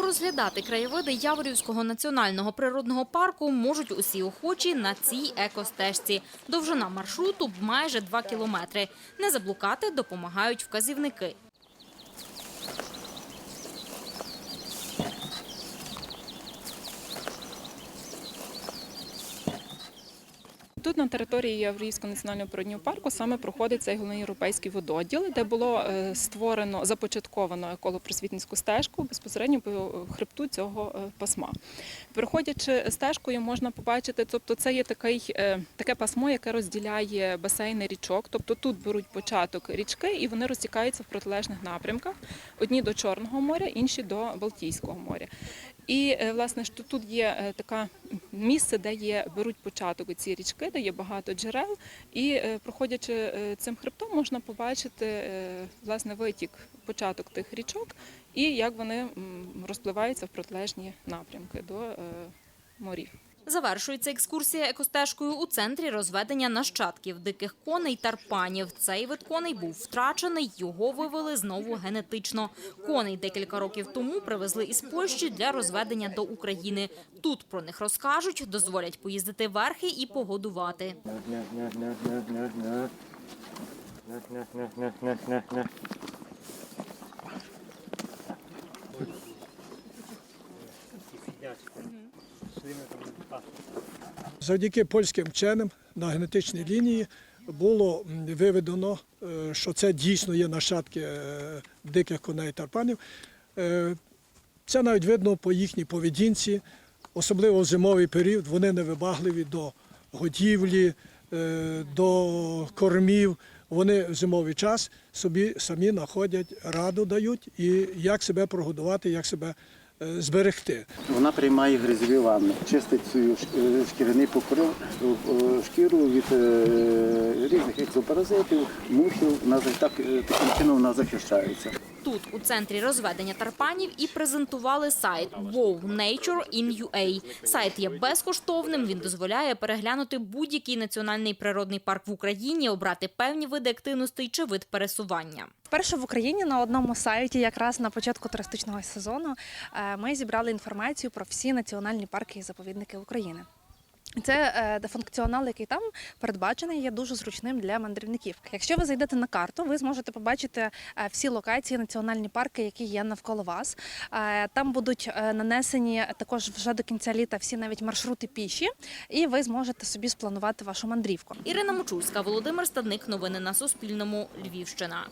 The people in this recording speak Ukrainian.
Порозглядати краєвиди Яворівського національного природного парку можуть усі охочі на цій екостежці. Довжина маршруту майже 2 кілометри. Не заблукати допомагають вказівники. Тут на території Яврівського національного природнього парку саме проходить цей головний європейський вододіл, де було е, створено започатковано еколопросвітницьку стежку безпосередньо по хребту цього е, пасма. Проходячи стежкою, можна побачити, тобто це є такий, е, таке пасмо, яке розділяє басейни річок. Тобто тут беруть початок річки і вони розтікаються в протилежних напрямках: одні до Чорного моря, інші до Балтійського моря. І е, власне що тут є е, таке місце, де є беруть початок ці річки, де є багато джерел, і е, проходячи цим хребтом, можна побачити власне витік, початок тих річок і як вони розпливаються в протилежні напрямки до морів. Завершується екскурсія екостежкою у центрі розведення нащадків диких коней тарпанів. Цей вид коней був втрачений, його вивели знову генетично. Коней декілька років тому привезли із Польщі для розведення до України. Тут про них розкажуть, дозволять поїздити верхи і погодувати. Завдяки польським вченим на генетичній лінії було виведено, е, що це дійсно є нащадки е, диких коней тарпанів. Е, Це навіть видно по їхній поведінці, особливо в зимовий період. Вони невибагливі до годівлі, до кормів. Вони в зимовий час собі самі знаходять раду дають і як себе прогодувати, як себе зберегти. Вона приймає грізові ванни, чистить свою е, шкіряний покрив, е, шкіру від е, різних екзопаразитів, мухів. Вона так, е, таким чином вона захищається. Тут, у центрі розведення тарпанів, і презентували сайт WoW Nature in UA. Сайт є безкоштовним. Він дозволяє переглянути будь-який національний природний парк в Україні, обрати певні види активностей чи вид пересування. Вперше в Україні на одному сайті, якраз на початку туристичного сезону, е, ми зібрали інформацію про всі національні парки і заповідники України. Це е, функціонал, який там передбачений, є дуже зручним для мандрівників. Якщо ви зайдете на карту, ви зможете побачити е, всі локації, національні парки, які є навколо вас. Е, Там будуть нанесені також вже до кінця літа всі навіть маршрути піші, і ви зможете собі спланувати вашу мандрівку. Ірина Мочульська, Володимир Стадник. Новини на Суспільному. Львівщина.